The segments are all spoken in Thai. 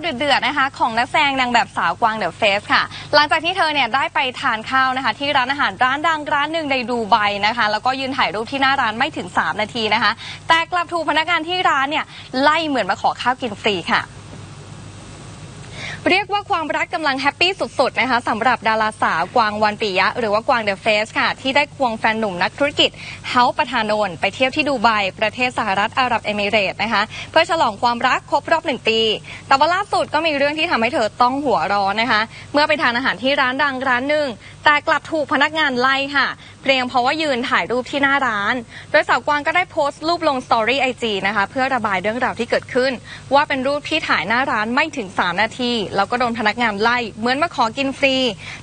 เดือดๆนะคะ ของนักแสดงนางแบบสาวกวางเดอะเฟสค่ะ หลังจากที่เธอเนี่ยได้ไปทานข้าวนะคะ ที่ร้านอาหารร้านดังร้านหนึ่งในดูไบนะคะ แล้วก็ยืนถ่ายรูปที่หน้าร้านไม่ถึง 3 นาทีนะคะ แต่กลับถูกพนักงานที่ร้านเนี่ยไล่เหมือนมาขอข้าวกินฟรีค่ะ เรียกว่าความรักกำลังแฮปปี้สุดๆนะคะสำหรับดาราสาวกวางวันปิยะ หรือว่ากวางเดอะเฟสค่ะ ที่ได้ควงแฟนหนุ่มนักธุรกิจเฮาประธานนท์ไปเที่ยวที่ดูไบประเทศสหรัฐอาหรับเอมิเรต์นะคะ เพื่อฉลองความรักครบรอบหนึ่งปี แต่ว่าล่าสุดก็มีเรื่องที่ทำให้เธอต้องหัวร้อนนะคะ เมื่อไปทานอาหารที่ร้านดังร้านหนึ่งแต่กลับถูกพนักงานไล่ค่ะ เพียงเพราะว่ายืนถ่ายรูปที่หน้าร้าน โดยสาวกวางก็ได้โพสต์รูปลงสตอรี่ไอจีนะคะ เพื่อระบายเรื่องราวที่เกิดขึ้น ว่าเป็นรูปที่ถ่ายหน้าร้านไม่ถึง 3 นาที แล้วก็โดนพนักงานไล่ เหมือนมาขอกินฟรี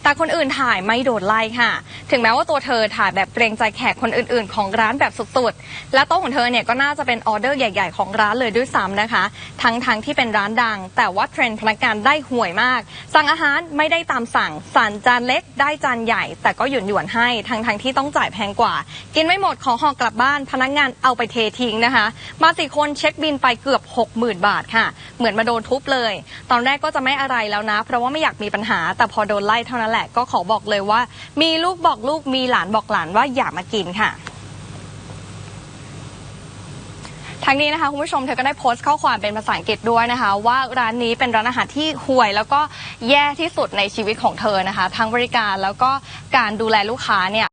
แต่คนอื่นถ่ายไม่โดนไล่ค่ะ ถึงแม้ว่าตัวเธอถ่ายแบบเกรงใจแขกคนอื่นๆ ของร้านแบบสุดๆ และโต๊ะของเธอเนี่ยก็น่าจะเป็นออเดอร์ใหญ่ ๆของร้านเลยด้วยซ้ำนะคะ ทั้งๆที่เป็นร้านดัง แต่ว่าเทรนด์พนักงานได้ห่วยมาก สั่งอาหารไม่ได้ตามสั่งสั่นจานเล็กได้จานใหญ่ แต่ก็หยวนหยวนให้ทั้งที่ต้องจ่ายแพงกว่า กินไม่หมดขอห่อกลับบ้าน พนักงานเอาไปเททิ้งนะคะ มาสี่คนเช็คบินไปเกือบ 60,000 บาทค่ะ เหมือนมาโดนทุบเลย ตอนแรกก็จะไม่อะไรแล้วนะ เพราะว่าไม่อยากมีปัญหา แต่พอโดนไล่เท่านั้นแหละก็ขอบอกเลยว่า มีลูกบอกลูกมีหลานบอกหลานว่าอย่ามากินค่ะ ทั้งนี้นะคะคุณผู้ชมเธอก็ได้โพสต์ข้อความเป็นภาษาอังกฤษด้วยนะคะ ว่าร้านนี้เป็นร้านอาหารที่ห่วย แล้วก็แย่ที่สุดในชีวิตของเธอนะคะ ทั้งบริการแล้วก็การดูแลลูกค้าเนี่ย